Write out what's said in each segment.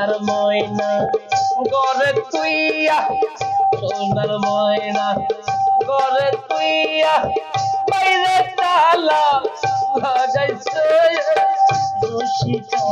সোনার ময়না গড়ে তুইয়া, সোনার ময়না গড়ে তুইয়া, বাইরে তালা লাগাইছে দোষিতা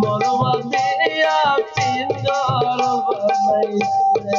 মরমা দিয়া পিন্দর বানাইছে।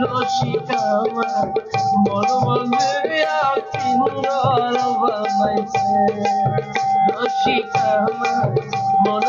রসিকামা মন মন্দিরা পিন্দর বানাইছে রসিকামা মন